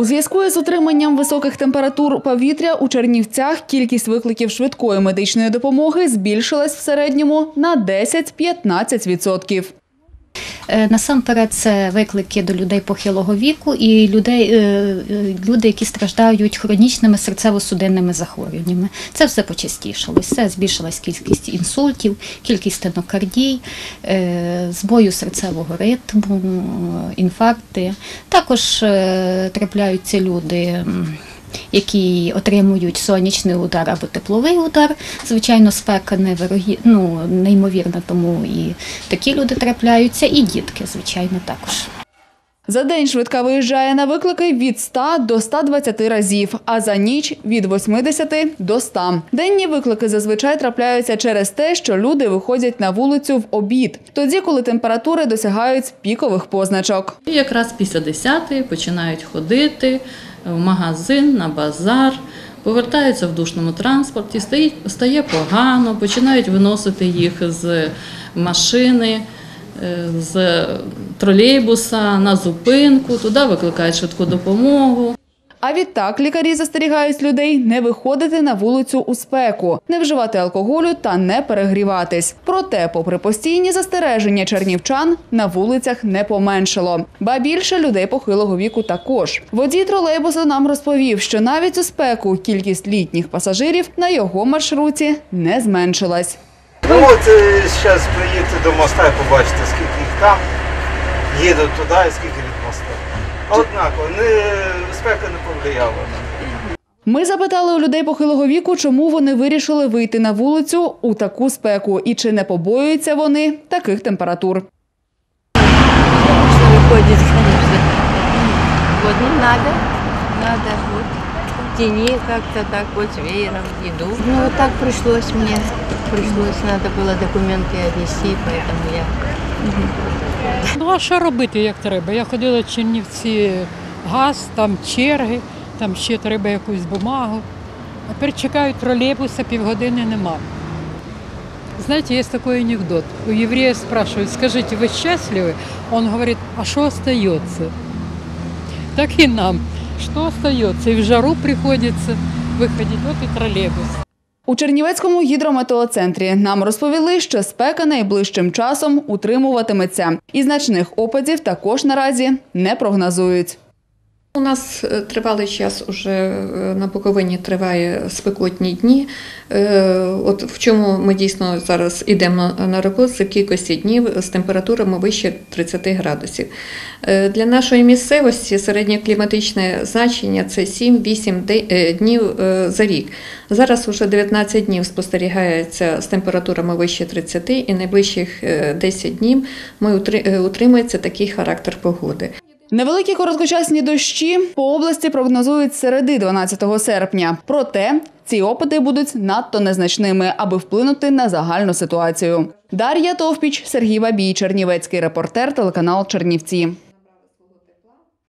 У зв'язку із отриманням високих температур повітря у Чернівцях кількість викликів швидкої медичної допомоги збільшилась в середньому на 10-15%. Е, Насамперед, це виклики до людей похилого віку і людей, е, е, люди, які страждають хронічними серцево-судинними захворюваннями. Це все почастішало. Це збільшилась кількість інсультів, кількість стенокардій, збою серцевого ритму, інфаркти. Також трапляються люди. Які отримують сонячний удар або тепловий удар, звичайно, спека невирогі... ну, неймовірна, тому і такі люди трапляються, і дітки, звичайно, також. За день швидка виїжджає на виклики від 100 до 120 разів, а за ніч від 80 до 100. Денні виклики зазвичай трапляються через те, що люди виходять на вулицю в обід, тоді, коли температури досягають пікових позначок. І якраз після 10 починають ходити в магазин, на базар, повертаються в душному транспорті, стає, погано, починають виносити їх з машини, е, з тролейбуса на зупинку, туди викликають швидку допомогу. А відтак лікарі застерігають людей не виходити на вулицю у спеку, не вживати алкоголю та не перегріватись. Проте, попри постійні застереження чернівчан, на вулицях не поменшало. Ба більше людей похилого віку також. Водій тролейбусу нам розповів, що навіть у спеку кількість літніх пасажирів на його маршруті не зменшилась. Ну от зараз приїдете до моста і побачите, скільки їх там їдуть туди і скільки від моста. Однаково, не, спека не повлияла. Ми запитали у людей похилого віку, чому вони вирішили вийти на вулицю у таку спеку і чи не побоюються вони таких температур. Выходит, конечно. Вот, ну надо, надо вот в тени как-то так вот веером иду. Ну вот так пришлось мне, пришлось, надо было документы отнести, поэтому я Ну а що робити, як треба? Я ходила в Чернівці газ, там черги, там ще треба якусь бумагу. А тепер чекають тролейбуса, півгодини нема. Знаете, есть такой анекдот. У еврея спрашивают, скажите, вы счастливы? Он говорит, а что остается? Так и нам. Что остается? И в жару приходится выходить, вот и троллейбус. У Чернівецькому гідрометеоцентрі нам розповіли, що спека найближчим часом утримуватиметься, і значних опадів також наразі не прогнозують. У нас е, тривалий час уже е, на Буковині триває спекотні дні. Е, От в чому ми дійсно зараз йдемо на- рекорд, це кількості днів з температурами вище 30 градусів. Для нашої місцевості середньокліматичне значення це 7-8 е, днів за рік. Зараз уже 19 днів спостерігається з температурами вище 30 і найближчих е, 10 днів ми утримується такий характер погоди. Невеликі короткочасні дощі по області прогнозують середи 12 серпня. Проте ці опади будуть надто незначними, аби вплинути на загальну ситуацію. Дар'я Товпіч, Сергій Бабій, Чернівецький репортер, телеканал Чернівці.